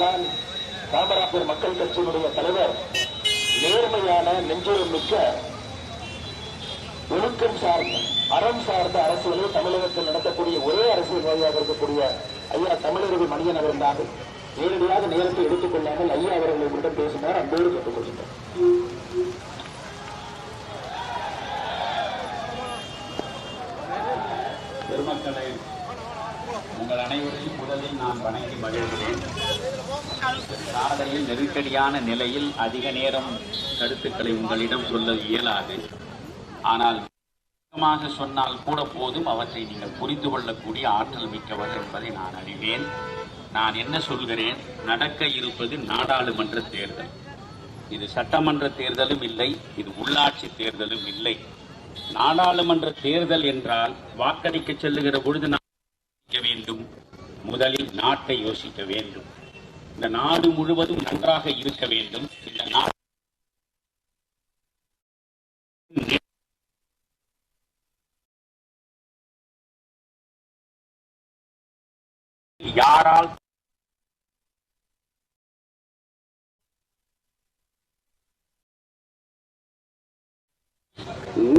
ஆசான் காமராஜர் மக்கள் கட்சியினுடைய தலைவர். நேர்மையான நெஞ்சுரம் மிக்க ஒழுக்கம் சார்ந்த அறம் சார்ந்த அரசியலை தமிழகத்தில் நடத்தக்கூடிய ஒரே அரசியல்வாதியாக இருக்கக்கூடிய ஐயா தமிழர்கள் மணியன் அவர்கள் நேரடியாக நேரத்தை எடுத்துக்கொள்ளாமல் ஐயா அவர்களை உங்களிடம் பேசினார். அன்போடு கேட்டுக் கொள்கின்றனர் பெருமக்களே உங்கள் அனைவரையும் முதலில் நான் வணங்கி மகிழ்கிறேன் சாலையில் நெருக்கடியான நிலையில் அதிக நேரம் கருத்துக்களை உங்களிடம் சொல்ல இயலாது. ஆனால் சுருக்கமாக சொன்னால் கூட போதும் அவற்றை நீங்கள் புரிந்து கொள்ளக்கூடிய ஆற்றல் மிக்கவர் என்பதை நான் அறிவேன். நான் என்ன சொல்கிறேன்? நடக்க இருப்பது நாடாளுமன்ற தேர்தல். இது சட்டமன்ற தேர்தலும் இல்லை இது உள்ளாட்சி தேர்தலும் இல்லை. நாடாளுமன்ற தேர்தல் என்றால் வாக்களிக்க செல்லுகிற பொழுது நாம் வேண்டும். முதலில் நாட்டை யோசிக்க வேண்டும். இந்த நாடு முழுவதும் நன்றாக இருக்க வேண்டும். இந்த நாடு யாரால்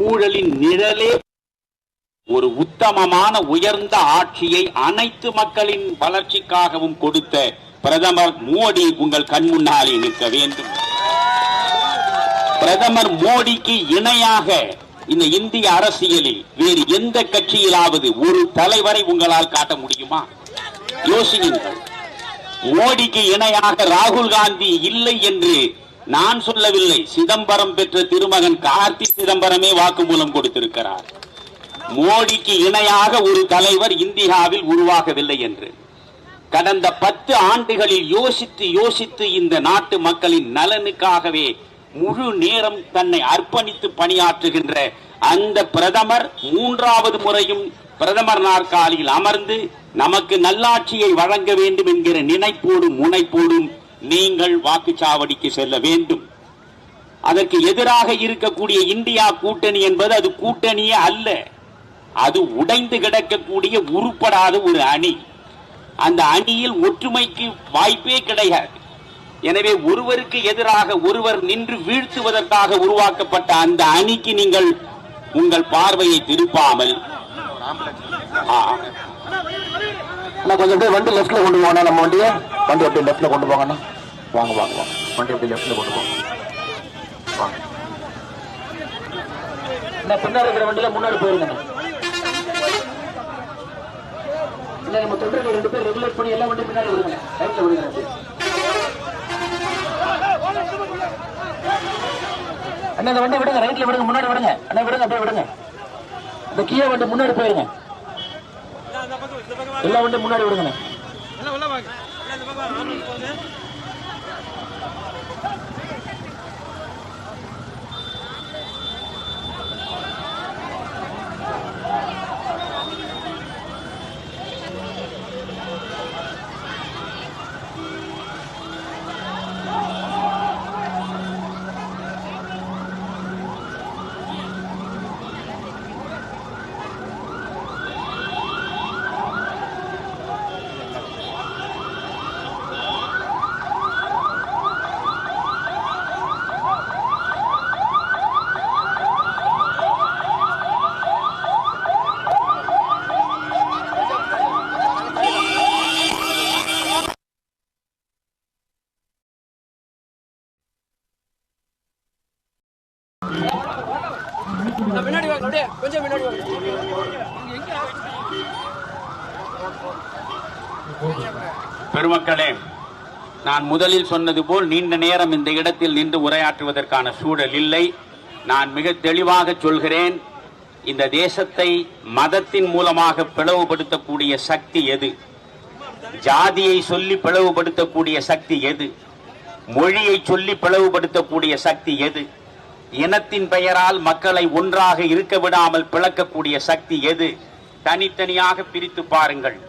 ஊழலின் நிழலே ஒரு உத்தமமான உயர்ந்த ஆட்சியை அனைத்து மக்களின் வளர்ச்சிக்காகவும் கொடுத்த பிரதமர் மோடி உங்கள் கண் முன்னாலே நிற்க வேண்டும். பிரதமர் மோடிக்கு இணையாக இந்த இந்திய அரசியலில் வேறு எந்த கட்சியிலாவது ஒரு தலைவரை உங்களால் காட்ட முடியுமா? யோசியுங்கள். மோடிக்கு இணையாக ராகுல் காந்தி இல்லை என்று நான் சொல்லவில்லை. சிதம்பரம் பெற்ற திருமகன் கார்த்தி சிதம்பரமே வாக்குமூலம் கொடுத்திருக்கிறார். மோடிக்கு இணையாக ஒரு தலைவர் இந்தியாவில் உருவாகவில்லை என்று. கடந்த பத்து ஆண்டுகளில் யோசித்து யோசித்து இந்த நாட்டு மக்களின் நலனுக்காகவே முழு நேரம் தன்னை அர்ப்பணித்து பணியாற்றுகின்ற அந்த பிரதமர் மூன்றாவது முறையும் பிரதமர் நாற்காலியில் அமர்ந்து நமக்கு நல்லாட்சியை வழங்க வேண்டும் என்கிற நினைப்போடும் முனைப்போடும் நீங்கள் வாக்குச்சாவடிக்கு செல்ல வேண்டும். அதற்கு எதிராக இருக்கக்கூடிய இந்தியா கூட்டணி என்பது அது கூட்டணியே அல்ல. அது உடைந்து கிடக்கக்கூடிய உருப்படாத ஒரு அணி. அந்த அணியில் ஒற்றுமைக்கு வாய்ப்பே கிடையாது. எனவே ஒருவருக்கு எதிராக ஒருவர் நின்று வீழ்த்துவதற்காக உருவாக்கப்பட்ட அந்த அணிக்கு நீங்கள் உங்கள் பார்வையை திருப்பாமல் கொஞ்சம் அப்படியே வண்டி லெஃப்ட்ல கொண்டு போங்கண்ணா நம்ம வண்டியை. வண்டி அப்படியே லெஃப்ட்ல கொண்டு போங்கண்ணா. வாங்க வாங்க வாங்க. வண்டி அப்படியே லெஃப்ட்ல கொண்டு போங்க வாங்க. அண்ணா பின்னாடி இருக்கிற வண்டியில முன்னாடி போயிருங்க இல்ல நம்ம தொண்டர்கள் ரெண்டு பேர் ரெகுலேட் பண்ணி எல்லா வண்டியும் பின்னாடி விடுங்க ரைட்டில் விடுங்க அண்ணா இந்த வண்டி விடுங்க ரைட்ல விடுங்க முன்னாடி விடுங்க. அண்ணா விடுங்க அப்படியே விடுங்க. இந்த கீழே வண்டி முன்னாடி போயிருங்க. எல்லா வண்டி முன்னாடி விடுங்க அப்படியே கொஞ்சம் முன்னாடி பெருமக்களே நான் முதலில் சொன்னது போல் நீண்ட நேரம் இந்த இடத்தில் நின்று உரையாற்றுவதற்கான சூழல் இல்லை. நான் மிக தெளிவாக சொல்கிறேன் இந்த தேசத்தை மதத்தின் மூலமாக பிளவுபடுத்தக்கூடிய சக்தி எது? ஜாதியை சொல்லி பிளவுபடுத்தக்கூடிய சக்தி எது? மொழியை சொல்லி பிளவுபடுத்தக்கூடிய சக்தி எது? இனத்தின் பெயரால் மக்களை ஒன்றாக இருக்க விடாமல் பிளக்கக்கூடிய சக்தி எது? தனித்தனியாக பிரித்து பாருங்கள்.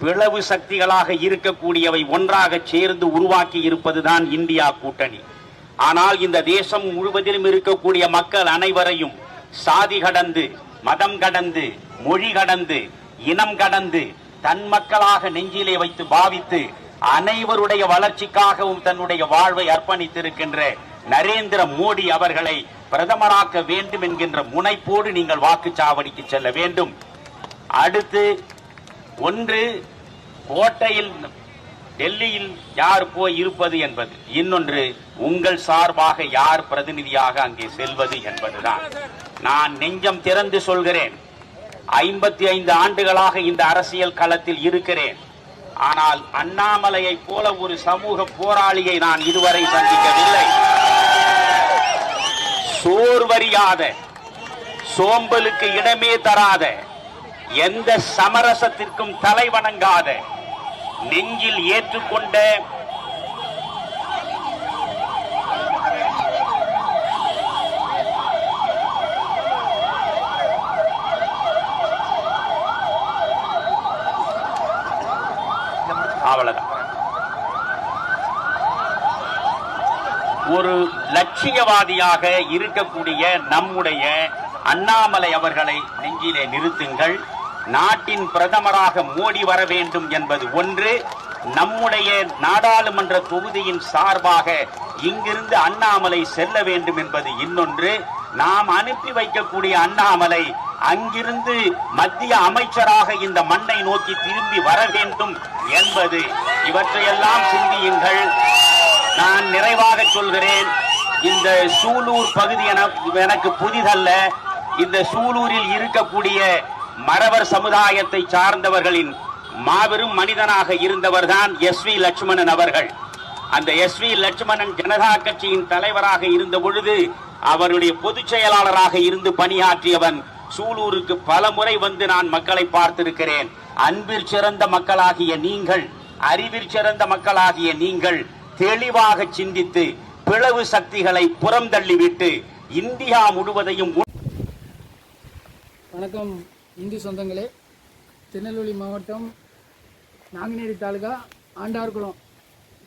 பிளவு சக்திகளாக இருக்கக்கூடியவை ஒன்றாக சேர்ந்து உருவாக்கி இருப்பதுதான் இந்தியா கூட்டணி. ஆனால் இந்த தேசம் முழுவதிலும் இருக்கக்கூடிய மக்கள் அனைவரையும் சாதி கடந்து மதம் கடந்து மொழி கடந்து இனம் கடந்து தன் மக்களாக நெஞ்சிலே வைத்து பாவித்து அனைவருடைய வளர்ச்சிக்காகவும் தன்னுடைய வாழ்வை அர்ப்பணித்திருக்கின்ற நரேந்திர மோடி அவர்களை பிரதமராக்க வேண்டும் என்கின்ற முனைப்போடு நீங்கள் வாக்குச்சாவடிக்கு செல்ல வேண்டும். அடுத்து ஒன்று கோட்டையில் டெல்லியில் யார் போய் இருப்பது என்பது. இன்னொன்று உங்கள் சார்பாக யார் பிரதிநிதியாக அங்கே செல்வது என்பதுதான். நான் நெஞ்சம் திறந்து சொல்கிறேன். ஐம்பத்தி ஐந்து ஆண்டுகளாக இந்த அரசியல் களத்தில் இருக்கிறேன். ஆனால் அண்ணாமலையை போல ஒரு சமூக போராளியை நான் இதுவரை சந்திக்கவில்லை. சோர்வறியாத சோம்பலுக்கு இடமே தராத எந்த சமரசத்திற்கும் தலை வணங்காத நெஞ்சில் ஏற்றுக்கொண்ட ஒரு லட்சியவாதியாக இருக்கக்கூடிய நம்முடைய அண்ணாமலை அவர்களை நெஞ்சிலே நிறுத்துங்கள். நாட்டின் பிரதமராக மோடி வர வேண்டும் என்பது ஒன்று. நம்முடைய நாடாளுமன்ற தொகுதியின் சார்பாக இங்கிருந்து அண்ணாமலை செல்ல வேண்டும் என்பது இன்னொன்று. நாம் அனுப்பி வைக்கக்கூடிய அண்ணாமலை அங்கிருந்து மத்திய அமைச்சராக இந்த மண்ணை நோக்கி திரும்பி வர வேண்டும் என்பது. இவற்றையெல்லாம் சிந்தியுங்கள். நான் நிறைவாக சொல்கிறேன். இந்த சூலூர் பகுதி என- எனக்கு புதிதல்ல. இந்த சூலூரில் இருக்கக்கூடிய மறவர் சமுதாயத்தை சார்ந்தவர்களின் மாபெரும் மனிதனாக இருந்தவர்தான் எஸ் வி லட்சுமணன் அவர்கள். அந்த எஸ் வி லட்சுமணன் ஜனதா கட்சியின் தலைவராக இருந்த பொழுது அவருடைய பொதுச் செயலாளராக இருந்து பணியாற்றியவன் சூலூருக்கு பல முறை வந்து நான் மக்களை பார்த்திருக்கிறேன். அன்பில் சிறந்த மக்களாகிய நீங்கள் அறிவில் சிறந்த மக்களாகிய நீங்கள் தெளிவாக சிந்தித்து பிளவு சக்திகளை புறம் தள்ளிவிட்டு இந்தியா முழுவதையும் வணக்கம் இந்து சொந்தங்களே. திருநெல்வேலி மாவட்டம் நாங்குநேரி தாலுகா ஆண்டார்குளம்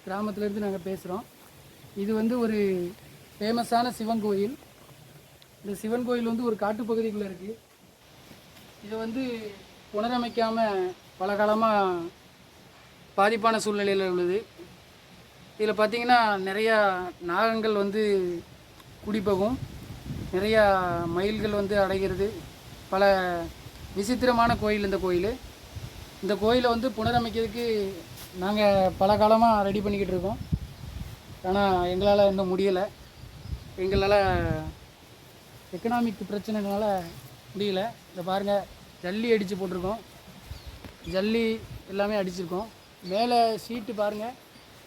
கிராமத்திலேருந்து நாங்கள் பேசுகிறோம் இது வந்து ஒரு ஃபேமஸான சிவன் கோயில். இந்த சிவன் கோயில் வந்து ஒரு காட்டுப்பகுதிக்குள்ளே இருக்குது இதை வந்து புனரமைக்காமல் பல காலமாக பாதிப்பான சூழ்நிலையில் உள்ளது. இதில் பார்த்தீங்கன்னா நிறையா நாகங்கள் வந்து குடிபகும். நிறையா மயில்கள் வந்து அடைகிறது. பல விசித்திரமான கோயில் இந்த கோயில். இந்த கோயிலை வந்து புனரமைக்கிறதுக்கு நாங்கள் பல காலமாக ரெடி பண்ணிக்கிட்டு இருக்கோம். ஆனால் எங்களால் இன்னும் முடியலை. எங்களால் எக்கனாமிக் பிரச்சனைனால முடியல. இந்த பாருங்கள் ஜல்லி அடித்து போட்டிருக்கோம். ஜல்லி எல்லாமே அடிச்சிருக்கோம். மேலே சீட்டு பாருங்கள்